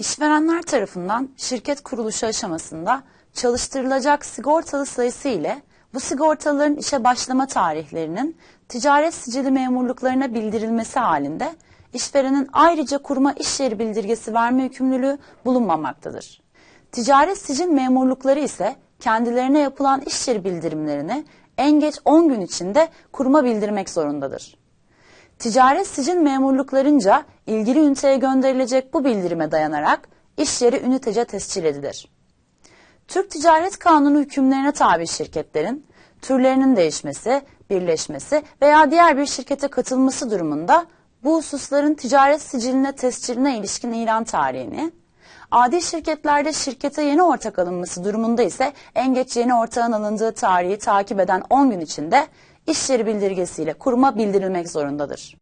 İşverenler tarafından şirket kuruluşu aşamasında çalıştırılacak sigortalı sayısı ile bu sigortalıların işe başlama tarihlerinin ticaret sicili memurluklarına bildirilmesi halinde işverenin ayrıca kuruma iş yeri bildirgesi verme yükümlülüğü bulunmamaktadır. Ticaret sicil memurlukları ise kendilerine yapılan iş yeri bildirimlerini en geç 10 gün içinde kuruma bildirmek zorundadır. Ticaret sicil memurluklarınca ilgili üniteye gönderilecek bu bildirime dayanarak iş yeri ünitece tescil edilir. Türk Ticaret Kanunu hükümlerine tabi şirketlerin türlerinin değişmesi, birleşmesi veya diğer bir şirkete katılması durumunda bu hususların ticaret siciline tesciline ilişkin ilan tarihini, adi şirketlerde şirkete yeni ortak alınması durumunda ise en geç yeni ortağın alındığı tarihi takip eden 10 gün içinde iş bildirgesiyle kuruma bildirilmek zorundadır.